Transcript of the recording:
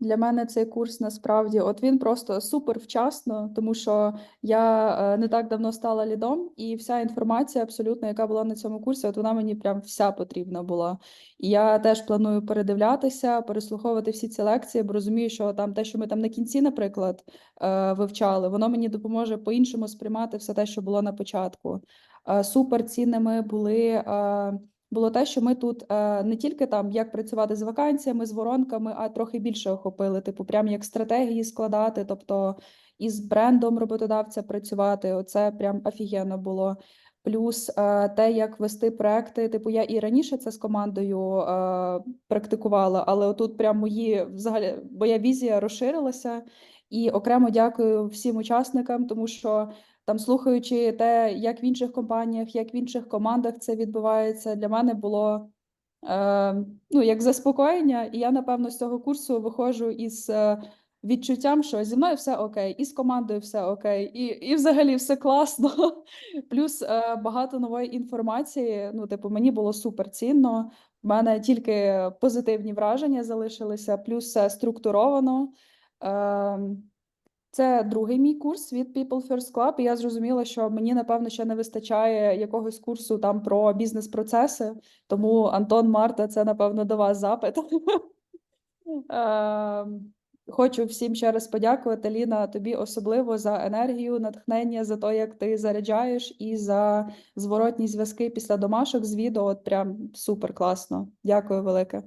Для мене цей курс насправді от він просто супер вчасно, тому що я е, не так давно стала лідом, і вся інформація, абсолютно, яка була на цьому курсі, от вона мені прям вся потрібна була. І я теж планую передивлятися, переслуховувати всі ці лекції, бо розумію, що там те, що ми там на кінці, наприклад, е, вивчали, воно мені допоможе по-іншому сприймати все те, що було на початку. Е, Супер цінними були. Було те, що ми тут е, не тільки там як працювати з вакансіями, з воронками, а трохи більше охопили, типу, прям як стратегії складати, тобто із брендом роботодавця працювати. Оце прям офігенно було. Плюс е, те, як вести проекти. Типу, я і раніше це з командою е, практикувала, але отут прям мої взагалі моя візія розширилася. І окремо дякую всім учасникам, тому що там, слухаючи те, як в інших компаніях, як в інших командах це відбувається, для мене було е, ну, як заспокоєння, і я, напевно, з цього курсу виходжу із е, відчуттям, що зі мною все окей, і з командою все окей, і, і взагалі все класно. Плюс е, багато нової інформації. Ну, типу, мені було супер цінно. В мене тільки позитивні враження залишилися, плюс все структуровано. Е, це другий мій курс від People First Club, і я зрозуміла, що мені напевно ще не вистачає якогось курсу там про бізнес-процеси. Тому Антон Марта, це напевно до вас запит. Ем, Хочу всім ще раз подякувати, Ліна, тобі особливо за енергію, натхнення, за те, як ти заряджаєш, і за зворотні зв'язки після домашок з відео. От прям супер класно. Дякую велике.